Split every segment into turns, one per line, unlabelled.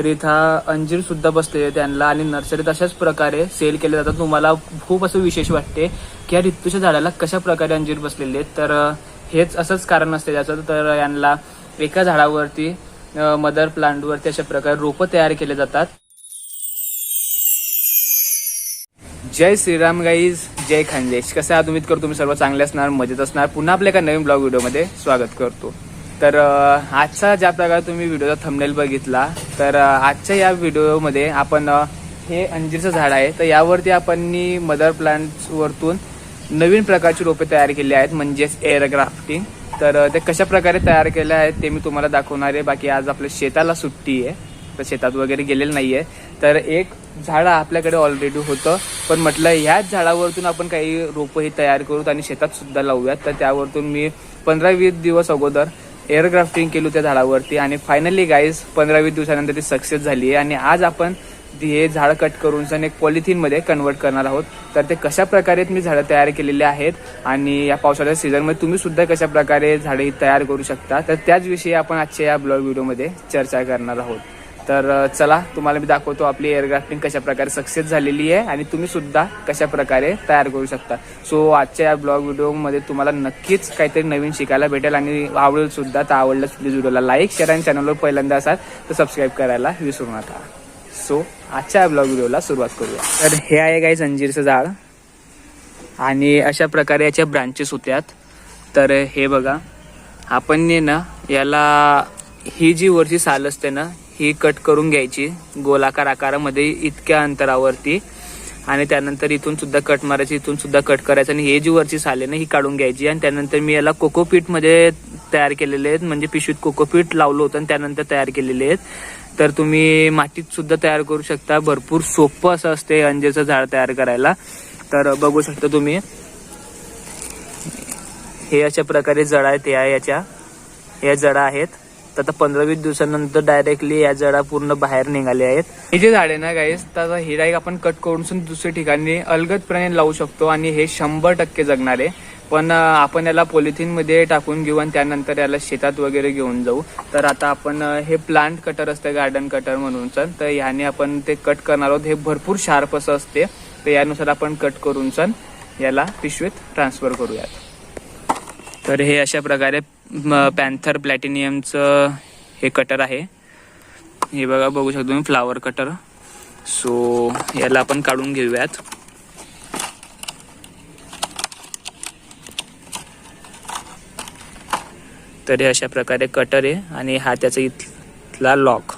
तर इथं अंजीर सुद्धा बसलेले त्यांना आणि नर्सरीत अशाच प्रकारे सेल केले जातात. तुम्हाला खूप असं विशेष वाटते की या रित्तूच्या झाडाला कशा प्रकारे अंजीर बसलेले आहेत. तर हेच असंच कारण असते त्याचं. तर यांना एका झाडावरती मदर प्लांटवरती अशा प्रकारे रोपं तयार केले जातात. जय श्रीराम गाईज जय खानदेश. कसं आहात? उम्मीद करतो तुम्ही सर्व चांगले असणार मजेत असणार. पुन्हा आपल्या एका नवीन ब्लॉग व्हिडिओमध्ये स्वागत करतो. तर आजचा ज्या प्रकारे तुम्ही व्हिडिओचा थंबनेल बघितला तर आजच्या या व्हिडिओमध्ये आपण हे अंजीरचं झाड आहे तर यावरती आपण मदर प्लांट्सवरतून नवीन प्रकारची रोपे तयार केली आहेत म्हणजेच एअर ग्राफ्टिंग तर ते कशा प्रकारे तयार केले आहेत ते मी तुम्हाला दाखवणार आहे. बाकी आज आपल्या शेताला सुट्टी आहे तर शेतात वगैरे गेलेलं नाहीये. तर एक झाड आपल्याकडे ऑलरेडी होतं पण म्हटलं ह्याच झाडावरतून आपण काही रोपंही तयार करूत आणि शेतात सुद्धा लावूयात. तर त्यावरतून मी पंधरा वीस दिवस अगोदर एअर ग्राफ्टिंग केली त्या झाडावरती आणि फायनली गाईज पंधरा वीस दिवसानंतर ती सक्सेस झाली आहे. आणि आज आपण हे झाड कट करून सण एक पॉलिथिनमध्ये कन्वर्ट करणार आहोत. तर ते कशा प्रकारे मी झाडं तयार केलेली आहेत आणि या पावसाळ्याच्या सीझनमध्ये तुम्ही सुद्धा कशा प्रकारे झाडे तयार करू शकता तर त्याच विषयी आपण आजच्या या ब्लॉग व्हिडिओमध्ये चर्चा करणार आहोत. तर चला तुम्हाला मी दाखवतो आपली एअरग्राफ्टिंग कशा प्रकारे सक्सेस झालेली आहे आणि तुम्ही सुद्धा कशा प्रकारे तयार करू शकता. सो आजच्या या ब्लॉग व्हिडिओमध्ये तुम्हाला नक्कीच काहीतरी नवीन शिकायला भेटेल आणि आवडेल सुद्धा तर आवडलं प्लीज व्हिडिओला लाईक शेअर आणि चॅनलवर पहिल्यांदा असाल तर सबस्क्राईब करायला विसरू नका. सो आजच्या ब्लॉग व्हिडिओला सुरुवात करूया. तर हे आहे काही अंजीरचं झाड. आणि अशा प्रकारे याच्या ब्रांचेस होत्यात. तर हे बघा आपण ना याला ही जी वरची साल असते ना ही कट करून घ्यायची. गोलाकार आकारामध्ये इतक्या अंतरावरती. आणि त्यानंतर इथून सुद्धा कट मारायची इथून सुद्धा कट करायचं. आणि हे जी वरची साले ना ही काढून घ्यायची. आणि त्यानंतर मी याला कोकोपीटमध्ये तयार केलेले आहेत. म्हणजे पिशवीत कोकोपीट लावलं होतं आणि त्यानंतर तयार केलेले आहेत. तर तुम्ही मातीत सुद्धा तयार करू शकता. भरपूर सोपं असं असते अंजेचं झाड तयार करायला. तर बघू शकता तुम्ही. हे अशा प्रकारे जडा आहेत या याच्या. या जडा आहेत. तर आता पंधरा वीस दिवसानंतर डायरेक्टली या जडा पूर्ण बाहेर निघाले आहेत. हे जे झाड आहे ना गाईस तर हे डायरेक्ट आपण कट करून दुसऱ्या ठिकाणी अलगदपणे लावू शकतो आणि हे शंभर टक्के जगणार. आहे पण आपण याला पॉलिथिनमध्ये टाकून घेऊ आणि त्यानंतर याला शेतात वगैरे घेऊन जाऊ. तर आता आपण हे प्लांट कटर असतं गार्डन कटर म्हणून तर ह्याने आपण ते कट करणार आहोत. हे भरपूर शार्प असं असते. तर यानुसार आपण कट करून सन याला पिशवीत ट्रान्सफर करूयात. तर हे अशा प्रकारे पॅन्थर प्लॅटिनियमचं हे कटर आहे. हे बघा बघू शकतो मी फ्लावर कटर सो याला आपण काढून घेऊयात. तर हे अशा प्रकारे कटर आहे आणि हा त्याचा इथला लॉक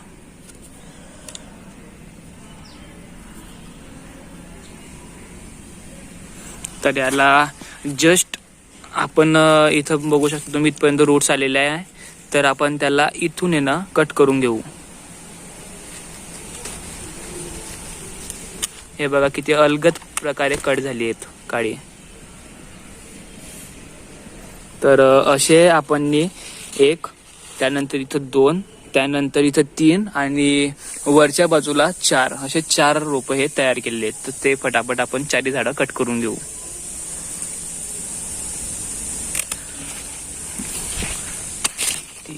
तर याला जस्ट आपण इथं बघू शकतो तुम्ही इथपर्यंत रूट्स आलेले आहे. तर आपण त्याला इथून आहे ना कट करून घेऊ. हे बघा किती अलगद प्रकारे कट झाली आहेत काळी. तर असे आपण एक त्यानंतर इथं दोन त्यानंतर इथं तीन आणि वरच्या बाजूला चार. असे चार रोप हे तयार केलेले आहेत. तर ते फटाफट आपण चारी झाडं कट करून घेऊ.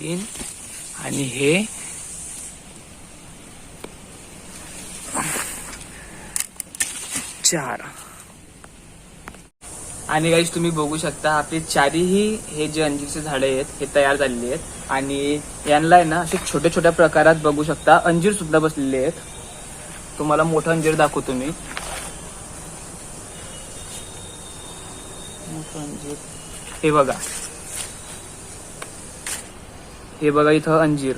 तीन आणि हे चार. आणि गाईज तुम्ही बघू शकता आपली चारीही हे जे अंजीरचे झाडे आहेत हे तयार झालेले आहेत. आणि यांना आहे ना असे छोट्या छोट्या प्रकारात बघू शकता अंजीर सुद्धा बसलेले आहेत. तुम्हाला मोठं अंजीर दाखवतो मी. मोठं अंजीर. हे बघा. हे बघा इथं अंजीर.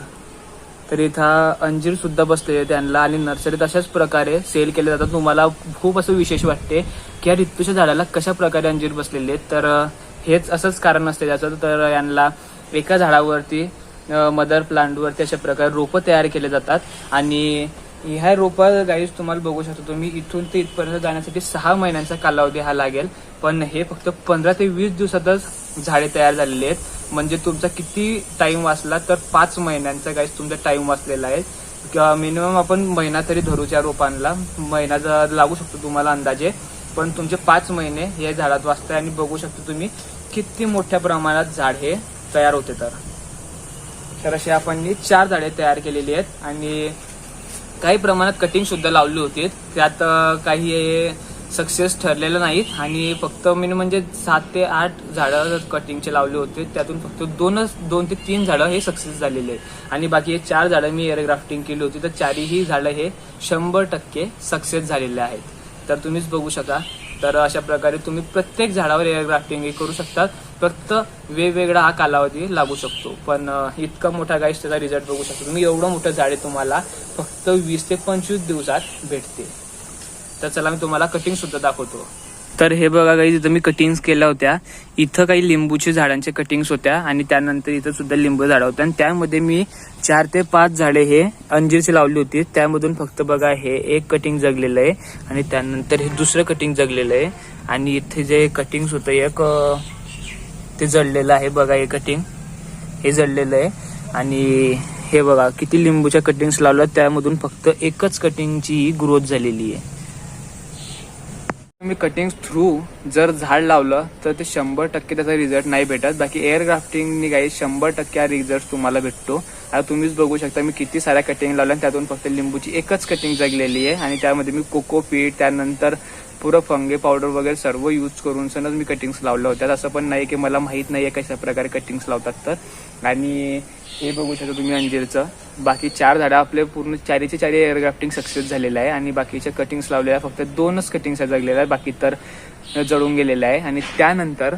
तर इथं अंजीर सुद्धा बसलेले त्यांना आणि नर्सरीत अशाच प्रकारे सेल केले जातात. तुम्हाला खूप असं विशेष वाटते की या रित्तूच्या झाडाला कशा प्रकारे अंजीर बसलेले आहेत. तर हेच असंच कारण असते त्याचं. तर यांना एका झाडावरती मदर प्लांटवरती अशा प्रकारे रोपं तयार केले जातात. आणि ह्या रोपं गाईज तुम्हाला बघू शकता तुम्ही इथून ते इथपर्यंत जाण्यासाठी सहा महिन्यांचा कालावधी हा लागेल. पण हे फक्त पंधरा ते वीस दिवसातच झाडे तयार झालेली आहेत. म्हणजे तुमचा किती टाइम वाचला? तर पाच महिन्यांचा गाईस तुमचा टाइम वाचलेला आहे. मिनिमम आपण महिना तरी धरूच्या रोपांना. महिना लागू शकतो तुम्हाला अंदाजे. पण तुमचे पाच महिने हे झाडात वाचते आणि बघू शकता तुम्ही किती मोठ्या प्रमाणात झाड हे तयार होते तर. तर असे आपण चार झाडे तयार केलेली आहेत. आणि काही प्रमाणात कटिंग सुद्धा लावली होती. त्यात काही सक्सेस ठरलेलं नाहीत. आणि फक्त मी म्हणजे सात ते आठ झाडं कटिंगचे लावले होते. त्यातून फक्त दोनच दोन ते तीन झाडं हे सक्सेस झालेले आहेत. आणि बाकी हे चार झाडं मी एअर ग्राफ्टिंग केली होती. तर चारही झाडं हे शंभर टक्के सक्सेस झालेले आहेत. तर तुम्हीच बघू शकता. तर अशा प्रकारे तुम्ही प्रत्येक झाडावर एअर ग्राफ्टिंग हे करू शकतात फक्त वेगवेगळा हा कालावधी लागू शकतो. पण इतका मोठा गाईस त्याचा रिझल्ट बघू शकतो तुम्ही. एवढं मोठं झाड आहे तुम्हाला फक्त वीस ते पंचवीस दिवसात भेटते. तर चला मी तुम्हाला कटिंग सुद्धा दाखवतो. तर हे बघा काही इथं मी कटिंग्स केल्या होत्या. इथं काही लिंबूचे झाडांचे कटिंग्स होत्या आणि त्यानंतर इथं सुद्धा लिंबू झाडं होत्या. आणि त्यामध्ये मी चार ते पाच झाडे हे अंजीरची लावली होती. त्यामधून फक्त बघा हे एक कटिंग जगलेलं आहे आणि त्यानंतर हे दुसरं कटिंग जगलेलं आहे. आणि इथे जे कटिंग्स होतं एक ते जळलेलं आहे बघा हे कटिंग हे जळलेलं आहे. आणि हे बघा किती लिंबूच्या कटिंग्स लावल्या. त्यामधून फक्त एकच कटिंगची ग्रोथ झालेली आहे. तुम्ही कटिंग थ्रू जर झाड लावलं तर ते शंभर टक्के त्याचा रिझल्ट नाही भेटत. बाकी एअर ग्राफ्टिंगनी काही शंभर टक्के हा रिझल्ट तुम्हाला भेटतो. आता तुम्हीच बघू शकता मी किती साऱ्या कटिंग लावल्या आणि त्यातून फक्त लिंबूची एकच कटिंग जगलेली आहे. आणि त्यामध्ये मी कोकोपीट त्यानंतर पुरं फंगे पावडर वगैरे सर्व यूज करून सनच मी कटिंग्स लावल्या होत्या. असं पण नाही की मला माहीत नाही आहे कशा प्रकारे कटिंग्स लावतात तर. आणि हे बघू शकता तुम्ही अंजीरचं. बाकी चार झाडं आपले पूर्ण चारीचे चारी एअर ग्राफ्टिंग सक्सेस झालेलं आहे. आणि बाकीच्या कटिंग्स लावलेल्या फक्त दोनच कटिंग्स जगलेल्या आहे बाकी तर जळून गेलेलं आहे. आणि त्यानंतर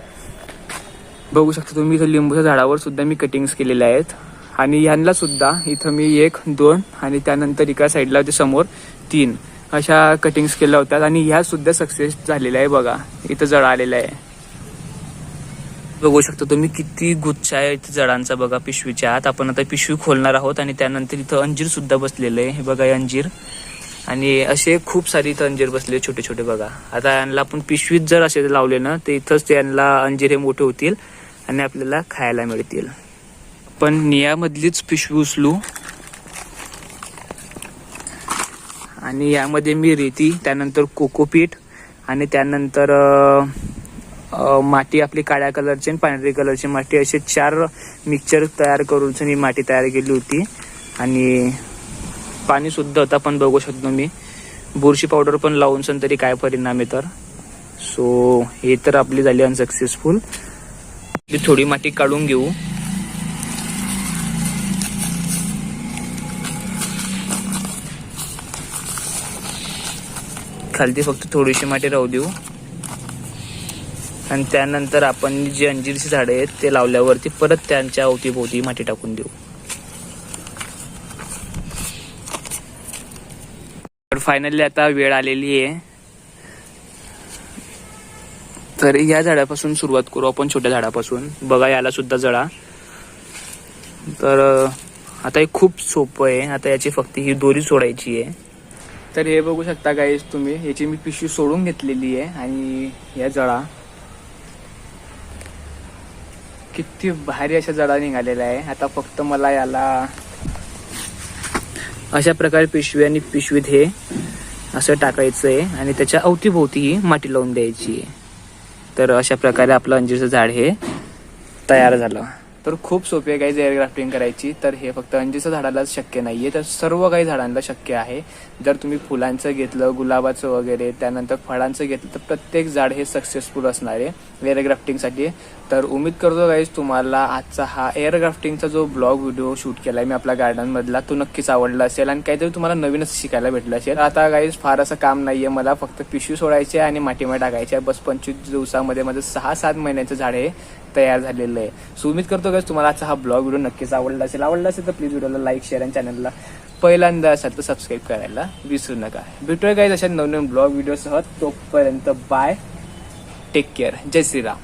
बघू शकता तुम्ही इथं लिंबूच्या झाडावर सुद्धा मी कटिंग्स केलेल्या आहेत. आणि ह्यांना सुद्धा इथं मी एक दोन आणि त्यानंतर एका साईडला होते समोर तीन. अशा कटिंग्स केल्या होत्या आणि ह्या सुद्धा सक्सेस झालेल्या आहे बघा. इथं जळ आलेलं आहे. बघू शकता तुम्ही किती गुच्छ आहे इथं जडांचा बघा पिशवीच्या. आत आपण आता पिशवी खोलणार आहोत आणि त्यानंतर इथं अंजीर सुद्धा बसलेलं आहे. हे बघा अंजीर. आणि असे खूप सारे इथं अंजीर बसले छोटे छोटे बघा. आता यांना आपण पिशवीत जर असे लावले ना तर इथंच यांना अंजीर हे मोठे होतील आणि आपल्याला खायला मिळतील. पण नियामधलीच पिशवी उचलू. आणि यामध्ये मी रेती त्यानंतर कोकोपीट आणि त्यानंतर माती आपली काळ्या कलरची आणि पांढरी कलरची माती. असे चार मिक्सचर तयार करून ही माती तयार केली होती. आणि पाणी सुद्धा होता पण बघू शकतो मी. बुरशी पावडर पण लावून सन तरी काय परिणाम आहे तर. सो हे तर आपली झाली अनसक्सेसफुल थोडी माती काढून घेऊ. खालती फक्त थोडीशी माती राहू देऊ. आणि त्यानंतर आपण जी अंजीरची झाडं आहेत ते लावल्यावरती परत त्यांच्या अवतीभोवती माती टाकून देऊ. तर फायनली आता वेळ आलेली आहे. तर या झाडापासून सुरुवात करू आपण छोट्या झाडापासून. बघा याला सुद्धा जळा. तर आता हे खूप सोपं आहे. आता याची फक्त ही दोरी सोडायची आहे. तर हे बघू शकता गाईज तुम्ही. याची मी पिशवी सोडून घेतलेली आहे आणि या जळा किती भारी अशा जळा निघालेल्या आहे. आता फक्त मला याला अशा प्रकारे पिशवी आणि पिशवीत हे असं टाकायचं आहे आणि त्याच्या अवतीभोवती ही माती लावून द्यायची आहे. तर अशा प्रकारे आपलं अंजीरचं झाड हे तयार झालं. तर खूप सोपे आहे काही एअर ग्राफ्टिंग करायची. तर हे फक्त अंजीचं झाडालाच शक्य नाही आहे तर सर्व काही झाडांना शक्य आहे. जर तुम्ही फुलांचं घेतलं गुलाबाचं वगैरे त्यानंतर फळांचं घेतलं तर प्रत्येक झाड हे सक्सेसफुल असणार आहे एअर ग्राफ्टिंगसाठी तर उम्मीद करतो गाईज तुम्हाला आजचा हा एअर ग्राफ्टिंगचा जो ब्लॉग व्हिडिओ शूट केलाय मी आपल्या गार्डनमधला तो नक्कीच आवडला असेल. आणि काहीतरी तुम्हाला नवीनच शिकायला भेटलं असेल. आता गाईज फार असं काम नाहीये. मला फक्त पिशवी सोडायची आहे आणि मातीमध्ये टाकायची आहे. बस पंचवीस दिवसामध्ये माझं सहा सात महिन्याचं झाड आहे. तयार झालेलं आहे. सो उमेद करतो का तुम्हाला आजचा हा ब्लॉग व्हिडिओ नक्कीच आवडला असेल. आवडला असेल तर प्लीज व्हिडिओला लाईक शेअर आणि चॅनलला पहिल्यांदा असाल तर सबस्क्राईब करायला विसरू नका. भेटूया गाईज अशा नवनवीन ब्लॉग व्हिडिओसह तोपर्यंत बाय टेक केअर जय श्रीराम.